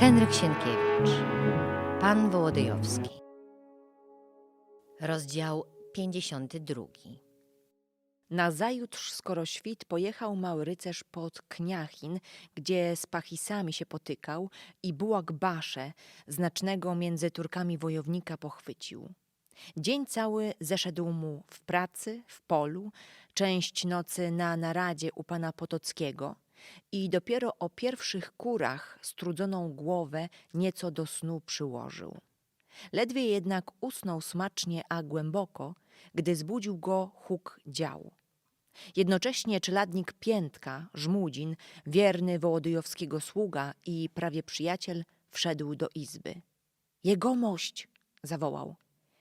Henryk Sienkiewicz, Pan Wołodyjowski. Rozdział 52. Nazajutrz, skoro świt, pojechał mały rycerz pod Kniachin, gdzie z Pachisami się potykał i bułak Basze, znacznego między Turkami wojownika, pochwycił. Dzień cały zeszedł mu w pracy, w polu, część nocy na naradzie u pana Potockiego i dopiero o pierwszych kurach strudzoną głowę nieco do snu przyłożył. Ledwie jednak usnął smacznie, a głęboko, gdy zbudził go huk dział. Jednocześnie czeladnik Piętka, Żmudzin, wierny Wołodyjowskiego sługa i prawie przyjaciel, wszedł do izby. Jegomość! zawołał.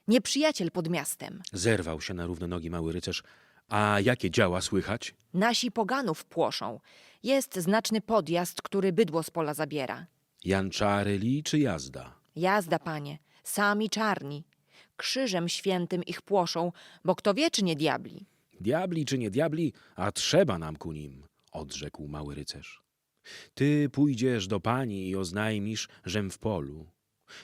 Nieprzyjaciel pod miastem. Zerwał się na równe nogi mały rycerz. A jakie działa słychać? Nasi poganów płoszą. Jest znaczny podjazd, który bydło z pola zabiera. Janczary li czy jazda? Jazda, panie, sami czarni. Krzyżem świętym ich płoszą, bo kto wie, czy nie diabli. Diabli czy nie diabli, a trzeba nam ku nim, odrzekł mały rycerz. Ty pójdziesz do pani i oznajmisz, żem w polu.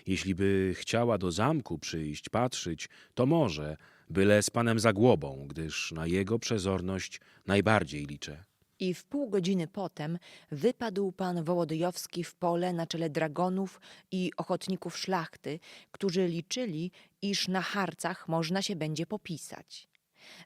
Jeśli by chciała do zamku przyjść, patrzyć, to może, byle z panem Zagłobą, gdyż na jego przezorność najbardziej liczę. I w pół godziny potem wypadł pan Wołodyjowski w pole na czele dragonów i ochotników szlachty, którzy liczyli, iż na harcach można się będzie popisać.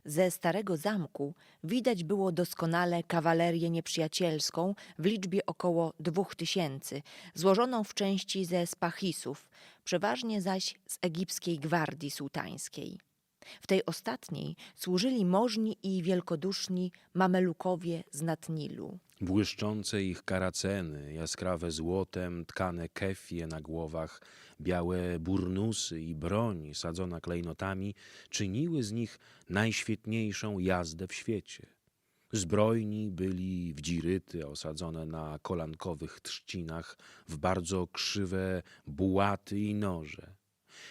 Ze starego zamku widać było doskonale kawalerię nieprzyjacielską w liczbie około dwóch tysięcy, złożoną w części ze spachisów, przeważnie zaś z egipskiej gwardii sułtańskiej. W tej ostatniej służyli możni i wielkoduszni mamelukowie z nad Nilu. Błyszczące ich karaceny, jaskrawe złotem, tkane kefie na głowach, białe burnusy i broń sadzona klejnotami czyniły z nich najświetniejszą jazdę w świecie. Zbrojni byli w dziryty osadzone na kolankowych trzcinach, w bardzo krzywe bułaty i noże.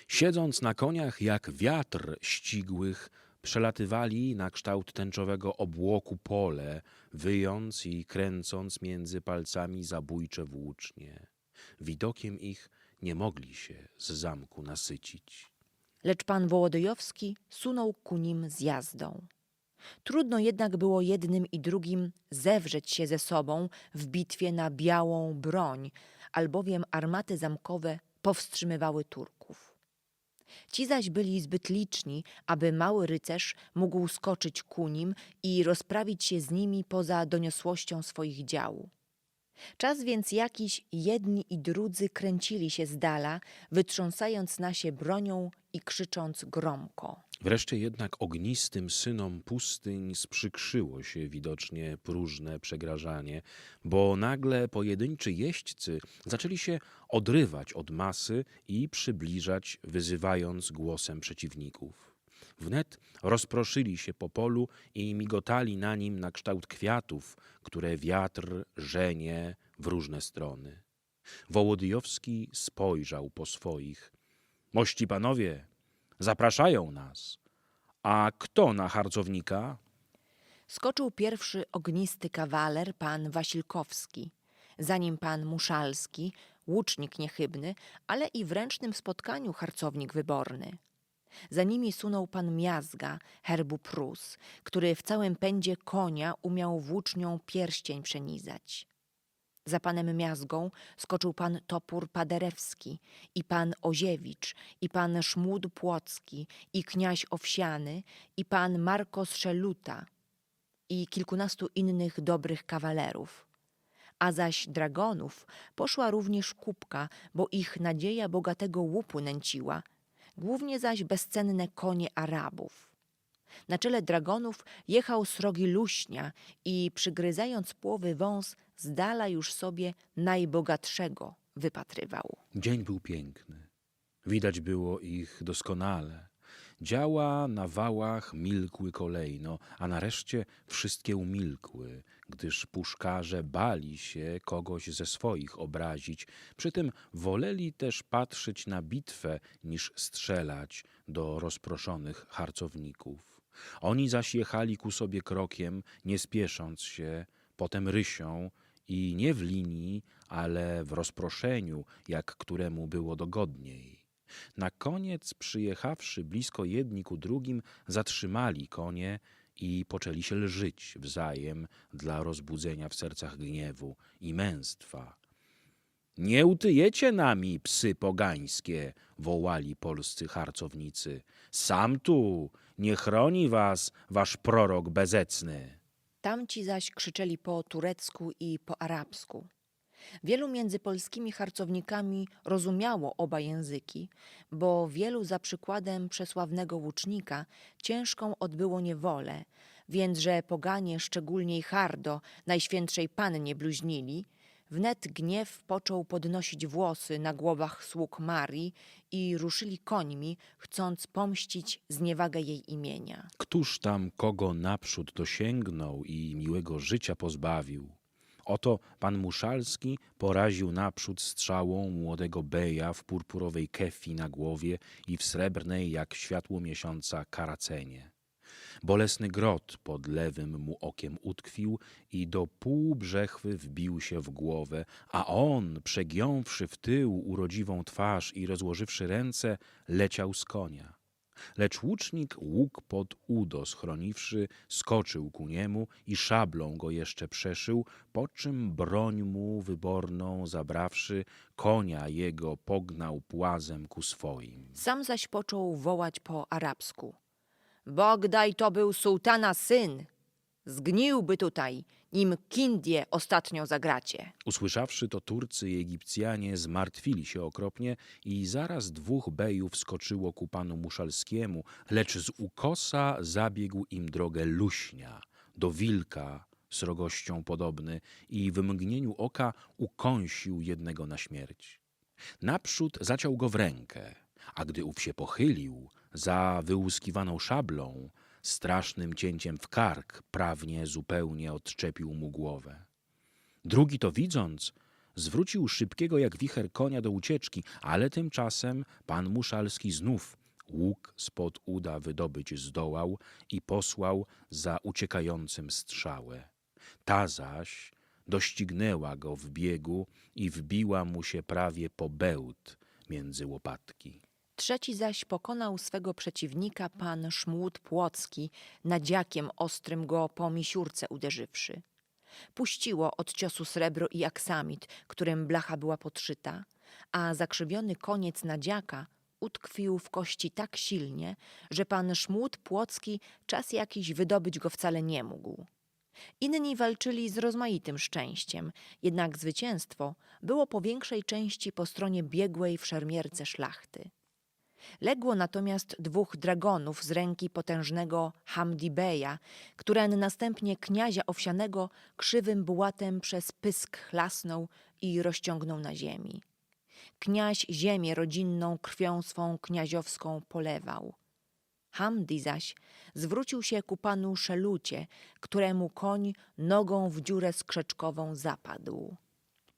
Siedząc na koniach jak wiatr ścigłych, przelatywali na kształt tęczowego obłoku pole, wyjąc i kręcąc między palcami zabójcze włócznie. Widokiem ich nie mogli się z zamku nasycić. Lecz pan Wołodyjowski sunął ku nim z jazdą. Trudno jednak było jednym i drugim zewrzeć się ze sobą w bitwie na białą broń, albowiem armaty zamkowe powstrzymywały Turków. Ci zaś byli zbyt liczni, aby mały rycerz mógł skoczyć ku nim i rozprawić się z nimi poza doniosłością swoich dział. Czas więc jakiś jedni i drudzy kręcili się z dala, wytrząsając na się bronią i krzycząc gromko. Wreszcie jednak ognistym synom pustyń sprzykrzyło się widocznie próżne przegrażanie, bo nagle pojedynczy jeźdźcy zaczęli się odrywać od masy i przybliżać, wyzywając głosem przeciwników. Wnet rozproszyli się po polu i migotali na nim na kształt kwiatów, które wiatr żenie w różne strony. Wołodyjowski spojrzał po swoich. Mości panowie, zapraszają nas. A kto na harcownika? Skoczył pierwszy ognisty kawaler, pan Wasilkowski, za nim pan Muszalski, łucznik niechybny, ale i w ręcznym spotkaniu harcownik wyborny. Za nimi sunął pan Miazga, herbu Prus, który w całym pędzie konia umiał włócznią pierścień przenizać. Za panem Miazgą skoczył pan Topór Paderewski, i pan Oziewicz, i pan Szmud Płocki, i kniaź Owsiany, i pan Markos Szeluta, i kilkunastu innych dobrych kawalerów. A zaś dragonów poszła również kubka, bo ich nadzieja bogatego łupu nęciła, głównie zaś bezcenne konie Arabów. Na czele dragonów jechał srogi luśnia i przygryzając płowy wąs, z dala już sobie najbogatszego wypatrywał. Dzień był piękny. Widać było ich doskonale. Działa na wałach milkły kolejno, a nareszcie wszystkie umilkły, gdyż puszkarze bali się kogoś ze swoich obrazić. Przy tym woleli też patrzeć na bitwę, niż strzelać do rozproszonych harcowników. Oni zaś jechali ku sobie krokiem, nie spiesząc się, potem rysią i nie w linii, ale w rozproszeniu, jak któremu było dogodniej. Na koniec, przyjechawszy blisko jedni ku drugim, zatrzymali konie i poczęli się lżyć wzajem dla rozbudzenia w sercach gniewu i męstwa. Nie utyjecie nami, psy pogańskie, wołali polscy harcownicy. Sam tu, nie chroni was wasz prorok bezecny. Tamci zaś krzyczeli po turecku i po arabsku. Wielu między polskimi harcownikami rozumiało oba języki, bo wielu za przykładem przesławnego łucznika ciężką odbyło niewolę, więc że poganie szczególniej hardo Najświętszej Pannie bluźnili, wnet gniew począł podnosić włosy na głowach sług Marii i ruszyli końmi, chcąc pomścić zniewagę jej imienia. Któż tam kogo naprzód dosięgnął i miłego życia pozbawił? Oto pan Muszalski poraził naprzód strzałą młodego beja w purpurowej kefi na głowie i w srebrnej jak światło miesiąca karacenie. Bolesny grot pod lewym mu okiem utkwił i do pół brzechwy wbił się w głowę, a on, przegiąwszy w tył urodziwą twarz i rozłożywszy ręce, leciał z konia. Lecz łucznik łuk pod udo schroniwszy, skoczył ku niemu i szablą go jeszcze przeszył, po czym broń mu wyborną zabrawszy, konia jego pognał płazem ku swoim. Sam zaś począł wołać po arabsku. Bogdaj to był sułtana syn. Zgniłby tutaj, nim Kindie ostatnio zagracie. Usłyszawszy to Turcy i Egipcjanie zmartwili się okropnie i zaraz dwóch bejów skoczyło ku panu Muszalskiemu, lecz z ukosa zabiegł im drogę luśnia, do wilka srogością podobny i w mgnieniu oka ukąsił jednego na śmierć. Naprzód zaciął go w rękę, a gdy ów się pochylił, za wyłuskiwaną szablą, strasznym cięciem w kark prawnie zupełnie odczepił mu głowę. Drugi to widząc, zwrócił szybkiego jak wicher konia do ucieczki, ale tymczasem pan Muszalski znów łuk spod uda wydobyć zdołał i posłał za uciekającym strzałę. Ta zaś doścignęła go w biegu i wbiła mu się prawie po bełt między łopatki. Trzeci zaś pokonał swego przeciwnika pan Szmłód Płocki, nadziakiem ostrym go po misiurce uderzywszy. Puściło od ciosu srebro i aksamit, którym blacha była podszyta, a zakrzywiony koniec nadziaka utkwił w kości tak silnie, że pan Szmłód Płocki czas jakiś wydobyć go wcale nie mógł. Inni walczyli z rozmaitym szczęściem, jednak zwycięstwo było po większej części po stronie biegłej w szermierce szlachty. Legło natomiast dwóch dragonów z ręki potężnego Hamdi Beja, któren następnie kniazia owsianego krzywym bułatem przez pysk chlasnął i rozciągnął na ziemi. Kniaź ziemię rodzinną krwią swą kniaziowską polewał. Hamdi zaś zwrócił się ku panu Szelucie, któremu koń nogą w dziurę skrzeczkową zapadł.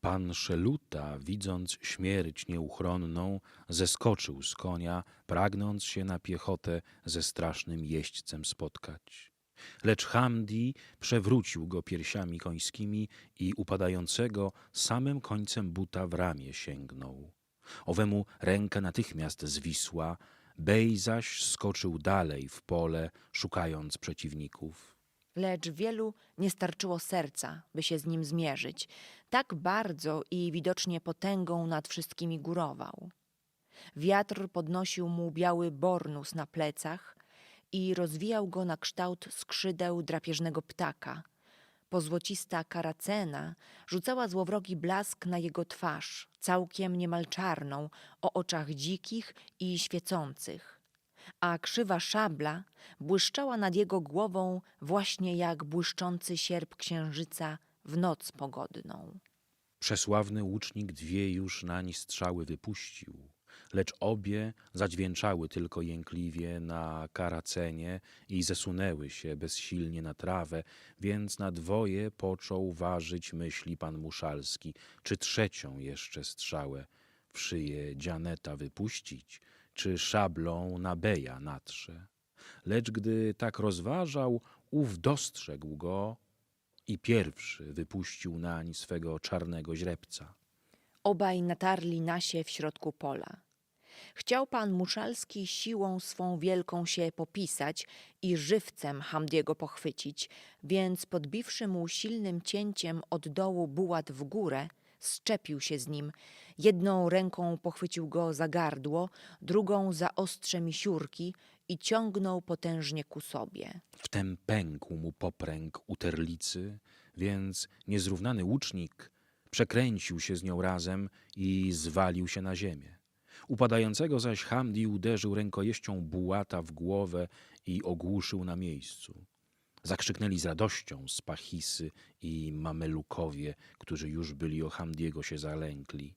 Pan Szeluta, widząc śmierć nieuchronną, zeskoczył z konia, pragnąc się na piechotę ze strasznym jeźdźcem spotkać. Lecz Hamdi przewrócił go piersiami końskimi i upadającego samym końcem buta w ramię sięgnął. Owemu ręka natychmiast zwisła, Bej zaś skoczył dalej w pole, szukając przeciwników. Lecz wielu nie starczyło serca, by się z nim zmierzyć. Tak bardzo i widocznie potęgą nad wszystkimi górował. Wiatr podnosił mu biały bornus na plecach i rozwijał go na kształt skrzydeł drapieżnego ptaka. Pozłocista karacena rzucała złowrogi blask na jego twarz, całkiem niemal czarną, o oczach dzikich i świecących a krzywa szabla błyszczała nad jego głową właśnie jak błyszczący sierp księżyca w noc pogodną. Przesławny łucznik dwie już nań strzały wypuścił, lecz obie zadźwięczały tylko jękliwie na karacenie i zesunęły się bezsilnie na trawę, więc na dwoje począł ważyć myśli pan Muszalski, czy trzecią jeszcze strzałę w szyję dzianeta wypuścić, czy szablą na beja natrze. Lecz gdy tak rozważał, ów dostrzegł go i pierwszy wypuścił nań swego czarnego źrebca. Obaj natarli na się w środku pola. Chciał pan Muszalski siłą swą wielką się popisać i żywcem Hamdiego pochwycić, więc podbiwszy mu silnym cięciem od dołu bułat w górę, szczepił się z nim. Jedną ręką pochwycił go za gardło, drugą za ostrze misiurki i ciągnął potężnie ku sobie. Wtem pękł mu popręg u terlicy, więc niezrównany łucznik przekręcił się z nią razem i zwalił się na ziemię. Upadającego zaś Hamdi uderzył rękojeścią bułata w głowę i ogłuszył na miejscu. Zakrzyknęli z radością spachisy i mamelukowie, którzy już byli o Hamdiego się zalękli.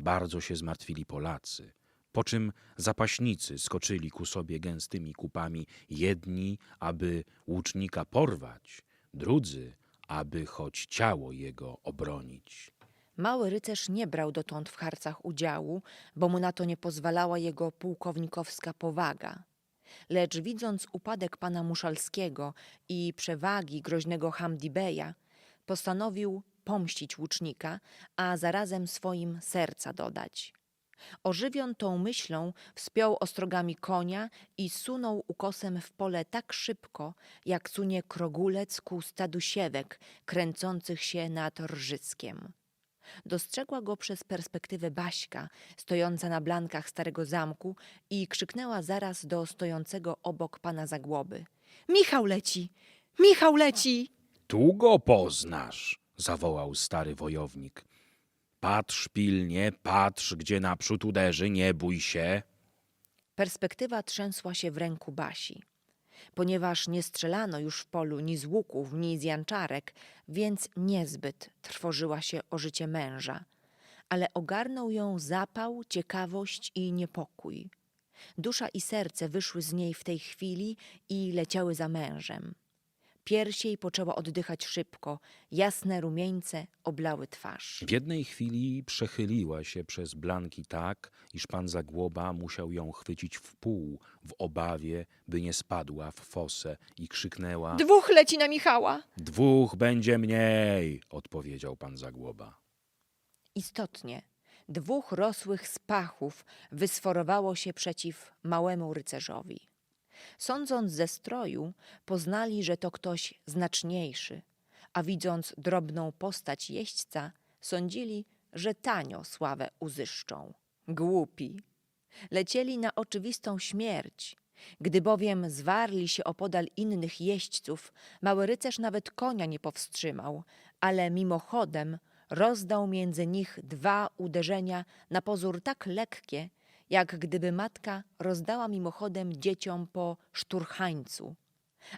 Bardzo się zmartwili Polacy, po czym zapaśnicy skoczyli ku sobie gęstymi kupami, jedni, aby łucznika porwać, drudzy, aby choć ciało jego obronić. Mały rycerz nie brał dotąd w harcach udziału, bo mu na to nie pozwalała jego pułkownikowska powaga. Lecz widząc upadek pana Muszalskiego i przewagi groźnego Hamdibeja, postanowił pomścić łucznika, a zarazem swoim serca dodać. Ożywion tą myślą wspiął ostrogami konia i sunął ukosem w pole tak szybko, jak sunie krogulec ku stadu siewek kręcących się nad rżyckiem. Dostrzegła go przez perspektywę Baśka, stojąca na blankach starego zamku i krzyknęła zaraz do stojącego obok pana Zagłoby. Michał leci! Michał leci! Tu go poznasz, zawołał stary wojownik. Patrz pilnie, patrz, gdzie naprzód uderzy, nie bój się. Perspektywa trzęsła się w ręku Basi. Ponieważ nie strzelano już w polu ni z łuków, ni z janczarek, więc niezbyt trwożyła się o życie męża, ale ogarnął ją zapał, ciekawość i niepokój. Dusza i serce wyszły z niej w tej chwili i leciały za mężem. Piersiej poczęła oddychać szybko, jasne rumieńce oblały twarz. W jednej chwili przechyliła się przez blanki tak, iż pan Zagłoba musiał ją chwycić w pół, w obawie, by nie spadła w fosę i krzyknęła Dwóch leci na Michała! Dwóch będzie mniej, odpowiedział pan Zagłoba. Istotnie, dwóch rosłych spachów wysforowało się przeciw małemu rycerzowi. Sądząc ze stroju, poznali, że to ktoś znaczniejszy, a widząc drobną postać jeźdźca, sądzili, że tanio sławę uzyszczą. Głupi. Lecieli na oczywistą śmierć. Gdy bowiem zwarli się opodal innych jeźdźców, mały rycerz nawet konia nie powstrzymał, ale mimochodem rozdał między nich dwa uderzenia na pozór tak lekkie, jak gdyby matka rozdała mimochodem dzieciom po szturchańcu.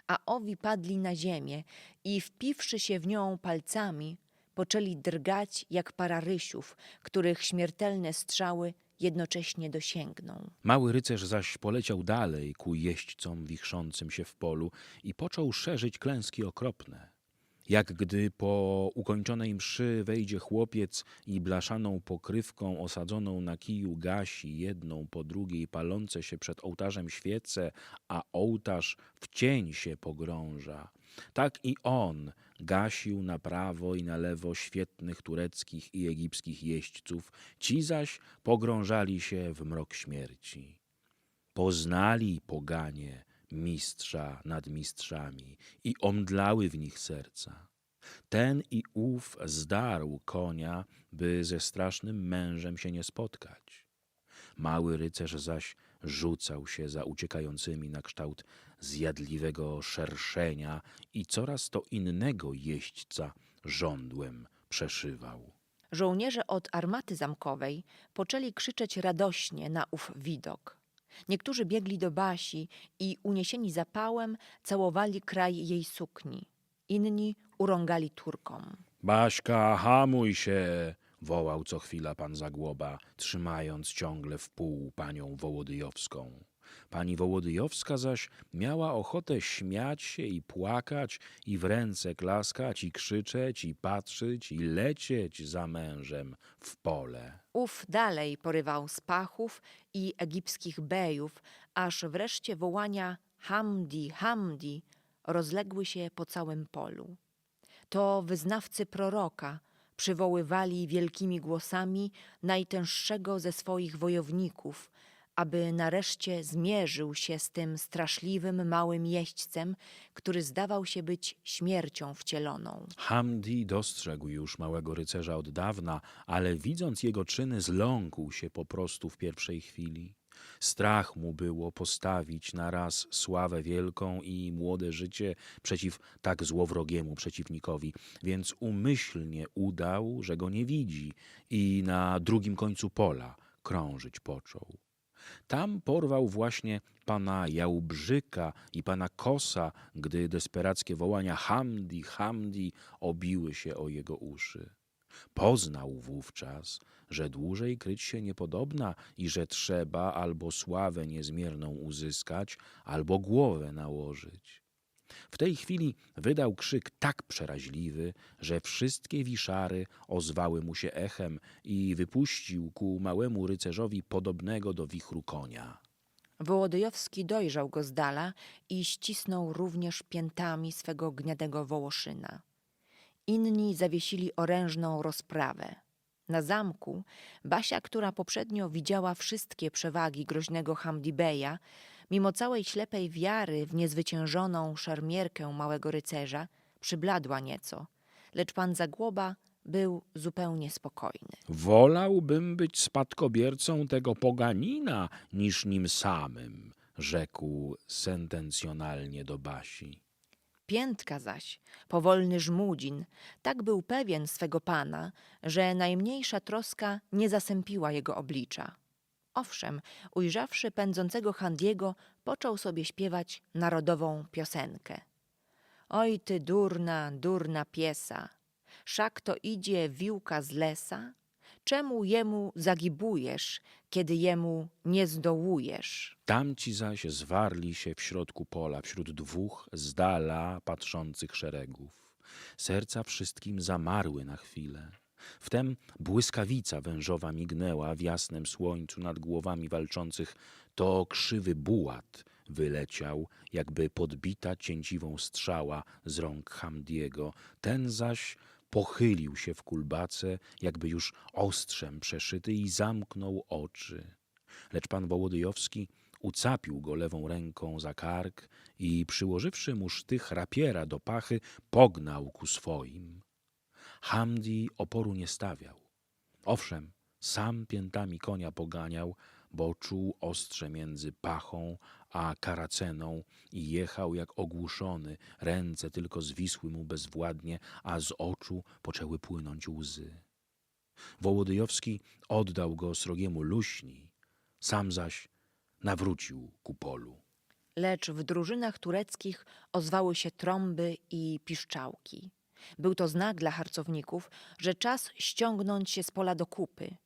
A owi padli na ziemię i wpiwszy się w nią palcami, poczęli drgać jak para rysiów, których śmiertelne strzały jednocześnie dosięgną. Mały rycerz zaś poleciał dalej ku jeźdźcom wichrzącym się w polu i począł szerzyć klęski okropne. Jak gdy po ukończonej mszy wejdzie chłopiec i blaszaną pokrywką osadzoną na kiju gasi jedną po drugiej palące się przed ołtarzem świece, a ołtarz w cień się pogrąża. Tak i on gasił na prawo i na lewo świetnych tureckich i egipskich jeźdźców, ci zaś pogrążali się w mrok śmierci. Poznali poganie mistrza nad mistrzami i omdlały w nich serca. Ten i ów zdarł konia, by ze strasznym mężem się nie spotkać. Mały rycerz zaś rzucał się za uciekającymi na kształt zjadliwego szerszenia i coraz to innego jeźdźca żądłem przeszywał. Żołnierze od armaty zamkowej poczęli krzyczeć radośnie na ów widok. Niektórzy biegli do Basi i uniesieni zapałem całowali kraj jej sukni. Inni urągali Turkom. Baśka, hamuj się! wołał co chwila pan Zagłoba, trzymając ciągle w pół panią Wołodyjowską. Pani Wołodyjowska zaś miała ochotę śmiać się i płakać, i w ręce klaskać, i krzyczeć, i patrzeć, i lecieć za mężem w pole. Ów dalej porywał spachów i egipskich bejów, aż wreszcie wołania Hamdi, Hamdi rozległy się po całym polu. To wyznawcy proroka przywoływali wielkimi głosami najtęższego ze swoich wojowników, aby nareszcie zmierzył się z tym straszliwym małym jeźdźcem, który zdawał się być śmiercią wcieloną. Hamdi dostrzegł już małego rycerza od dawna, ale widząc jego czyny, zląkł się po prostu w pierwszej chwili. Strach mu było postawić na raz sławę wielką i młode życie przeciw tak złowrogiemu przeciwnikowi, więc umyślnie udał, że go nie widzi i na drugim końcu pola krążyć począł. Tam porwał właśnie pana Jałbrzyka i pana Kosa, gdy desperackie wołania Hamdi, Hamdi obiły się o jego uszy. Poznał wówczas, że dłużej kryć się niepodobna i że trzeba albo sławę niezmierną uzyskać, albo głowę nałożyć. W tej chwili wydał krzyk tak przeraźliwy, że wszystkie wiszary ozwały mu się echem i wypuścił ku małemu rycerzowi podobnego do wichru konia. Wołodyjowski dojrzał go z dala i ścisnął również piętami swego gniadego wołoszyna. Inni zawiesili orężną rozprawę. Na zamku Basia, która poprzednio widziała wszystkie przewagi groźnego Hamdibeja, mimo całej ślepej wiary w niezwyciężoną szermierkę małego rycerza, przybladła nieco, lecz pan Zagłoba był zupełnie spokojny. Wolałbym być spadkobiercą tego poganina niż nim samym, rzekł sentencjonalnie do Basi. Piętka zaś, powolny żmudzin, tak był pewien swego pana, że najmniejsza troska nie zasępiła jego oblicza. Owszem, ujrzawszy pędzącego Handiego, począł sobie śpiewać narodową piosenkę. Oj ty durna, durna piesa, szak to idzie wiłka z lesa, czemu jemu zagibujesz, kiedy jemu nie zdołujesz? Tamci zaś zwarli się w środku pola, wśród dwóch z dala patrzących szeregów. Serca wszystkim zamarły na chwilę. Wtem błyskawica wężowa mignęła w jasnym słońcu nad głowami walczących. To krzywy bułat wyleciał, jakby podbita cięciwą strzała z rąk Hamdiego. Ten zaś pochylił się w kulbace, jakby już ostrzem przeszyty i zamknął oczy. Lecz pan Wołodyjowski ucapił go lewą ręką za kark i przyłożywszy mu sztych rapiera do pachy, pognał ku swoim. Hamdi oporu nie stawiał. Owszem, sam piętami konia poganiał, bo czuł ostrze między pachą a karaceną i jechał jak ogłuszony, ręce tylko zwisły mu bezwładnie, a z oczu poczęły płynąć łzy. Wołodyjowski oddał go srogiemu luśni, sam zaś nawrócił ku polu. lecz w drużynach tureckich ozwały się trąby i piszczałki. Był to znak dla harcowników, że czas ściągnąć się z pola do kupy,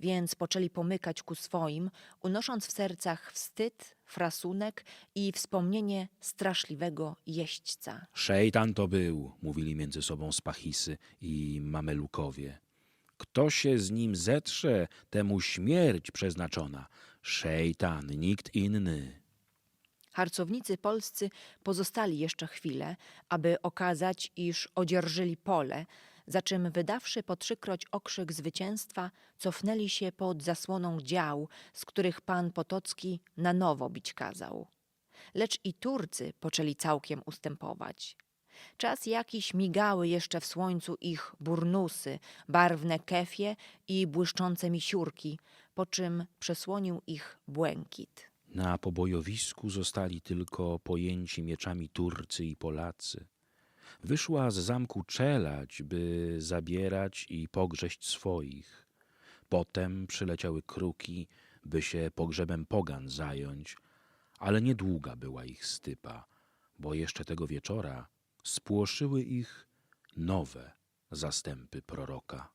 więc poczęli pomykać ku swoim, unosząc w sercach wstyd, frasunek i wspomnienie straszliwego jeźdźca. Szejtan to był, mówili między sobą Spachisy i Mamelukowie. Kto się z nim zetrze, temu śmierć przeznaczona. Szejtan, nikt inny. Harcownicy polscy pozostali jeszcze chwilę, aby okazać, iż odzierżyli pole, za czym wydawszy po trzykroć okrzyk zwycięstwa, cofnęli się pod zasłoną dział, z których pan Potocki na nowo bić kazał. Lecz i Turcy poczęli całkiem ustępować. Czas jakiś migały jeszcze w słońcu ich burnusy, barwne kefie i błyszczące misiurki, po czym przesłonił ich błękit. Na pobojowisku zostali tylko pojęci mieczami Turcy i Polacy. Wyszła z zamku czelać, by zabierać i pogrześć swoich. Potem przyleciały kruki, by się pogrzebem pogan zająć, ale niedługa była ich stypa, bo jeszcze tego wieczora spłoszyły ich nowe zastępy proroka.